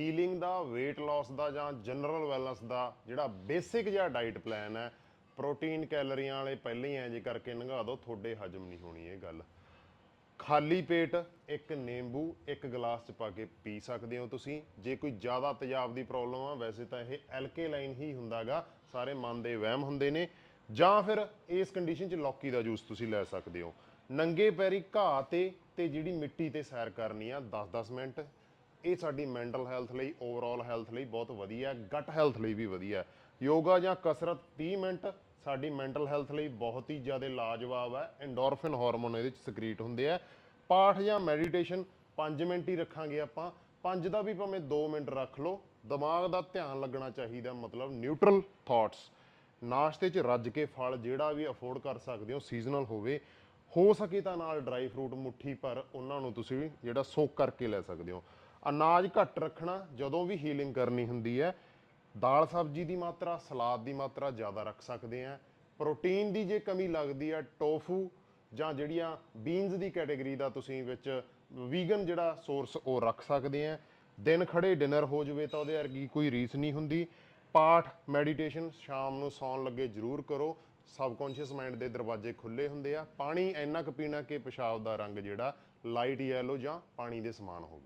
Healing ਦਾ, weight loss ਦਾ ਜਾਂ ਜਨਰਲ ਵੈਲਨੈਸ ਦਾ ਜਿਹੜਾ ਬੇਸਿਕ ਜਿਹਾ ਡਾਈਟ ਪਲਾਨ ਹੈ ਪ੍ਰੋਟੀਨ ਕੈਲਰੀਆਂ ਵਾਲੇ ਪਹਿਲਾਂ ਹੀ ਐਂ ਜੇ ਕਰਕੇ ਲੰਘਾ ਦਿਓ ਤੁਹਾਡੇ ਹਜਮ ਨਹੀਂ ਹੋਣੀ ਇਹ ਗੱਲ। ਖਾਲੀ ਪੇਟ ਇੱਕ ਨਿੰਬੂ, ਇੱਕ ਗਲਾਸ ਚ ਪਾ ਕੇ ਪੀ ਸਕਦੇ ਹੋ ਤੁਸੀਂ। ਜੇ ਕੋਈ ਜ਼ਿਆਦਾ ਤੇਜ਼ਾਬ ਦੀ ਪ੍ਰੋਬਲਮ ਆ, ਵੈਸੇ ਤਾਂ ਇਹ ਐਲਕੇਲਾਈਨ ਹੀ ਹੁੰਦਾਗਾ, ਸਾਰੇ ਮਨ ਦੇ ਵਹਿਮ ਹੁੰਦੇ ਨੇ। ਜਾਂ ਫਿਰ ਇਸ ਕੰਡੀਸ਼ਨ ਚ ਲੌਕੀ ਦਾ ਜੂਸ ਤੁਸੀਂ ਲੈ ਸਕਦੇ ਹੋ। ਨੰਗੇ ਪੈਰੀ ਘਾਹ ਤੇ ਤੇ ਜਿਹੜੀ ਮਿੱਟੀ ਤੇ ਸੈਰ ਕਰਨੀ ਆ 10-10 ਮਿੰਟ। ਇਹ ਸਾਡੀ ਮੈਂਟਲ ਹੈਲਥ ਲਈ ਓਵਰਆਲ ਹੈਲਥ ਲਈ ਬਹੁਤ ਵਧੀਆ ਗਟ ਹੈਲਥ ਲਈ ਵੀ ਵਧੀਆ ਯੋਗਾ ਜਾਂ ਕਸਰਤ 30 ਮਿੰਟ ਸਾਡੀ ਮੈਂਟਲ ਹੈਲਥ ਲਈ ਬਹੁਤ ਹੀ ਜ਼ਿਆਦਾ ਲਾਜਵਾਬ ਹੈ ਐਂਡੋਰਫਿਨ ਹਾਰਮੋਨ ਇਹਦੇ ਵਿੱਚ ਸਕਰੀਟ ਹੁੰਦੇ ਆ। ਪਾਠ ਜਾਂ ਮੈਡੀਟੇਸ਼ਨ 5 ਮਿੰਟ ਹੀ ਰੱਖਾਂਗੇ ਆਪਾਂ 5 ਦਾ ਵੀ ਭਾਵੇਂ 2 ਮਿੰਟ ਰੱਖ ਲਓ, ਦਿਮਾਗ ਦਾ ਧਿਆਨ ਲੱਗਣਾ ਚਾਹੀਦਾ, ਮਤਲਬ ਨਿਊਟਰਲ ਥਾਟਸ ਨਾਸ਼ਤੇ 'ਚ ਰੱਜ ਕੇ ਫਲ ਜਿਹੜਾ ਵੀ ਅਫੋਰਡ ਕਰ ਸਕਦੇ ਹੋ ਸੀਜ਼ਨਲ ਹੋਵੇ, ਹੋ ਸਕੇ ਤਾਂ ਨਾਲ ਡਰਾਈ ਫਰੂਟ ਮੁੱਠੀ ਭਰ ਉਹਨਾਂ ਨੂੰ ਤੁਸੀਂ ਜਿਹੜਾ ਸੋਕ ਕਰਕੇ ਲੈ ਸਕਦੇ ਹੋ। ਅਨਾਜ ਘੱਟ ਰੱਖਣਾ ਜਦੋਂ ਵੀ ਹੀਲਿੰਗ ਕਰਨੀ ਹੁੰਦੀ ਹੈ, ਦਾਲ ਸਬਜ਼ੀ ਦੀ ਮਾਤਰਾ, ਸਲਾਦ ਦੀ ਮਾਤਰਾ ਜ਼ਿਆਦਾ ਰੱਖ ਸਕਦੇ ਆ ਪ੍ਰੋਟੀਨ ਦੀ ਜੇ ਕਮੀ ਲੱਗਦੀ ਹੈ, ਟੋਫੂ ਜਾਂ ਜਿਹੜੀਆਂ ਬੀਨਸ ਦੀ ਕੈਟਾਗਰੀ ਦਾ ਤੁਸੀਂ ਵਿੱਚ ਵੀਗਨ ਜਿਹੜਾ ਸੋਰਸ ਉਹ ਰੱਖ ਸਕਦੇ ਆ ਦਿਨ ਖੜੇ ਡਿਨਰ ਹੋ ਜਵੇ ਤਾਂ ਉਹਦੇ ਵਰਗੀ ਕੋਈ ਰੀਸ ਨਹੀਂ ਹੁੰਦੀ। ਪਾਠ ਮੈਡੀਟੇਸ਼ਨ ਸ਼ਾਮ ਨੂੰ ਸੌਣ ਲੱਗੇ ਜ਼ਰੂਰ ਕਰੋ। ਸਬਕੌਂਸ਼ੀਅਸ ਮਾਈਂਡ ਦੇ ਦਰਵਾਜ਼ੇ ਖੁੱਲੇ ਹੁੰਦੇ ਆ। ਪਾਣੀ ਇੰਨਾ ਕੁ ਪੀਣਾ ਕਿ ਪਿਸ਼ਾਬ ਦਾ ਰੰਗ ਜਿਹੜਾ ਲਾਈਟ ਯੈਲੋ ਜਾਂ ਪਾਣੀ ਦੇ ਸਮਾਨ ਹੋਵੇ।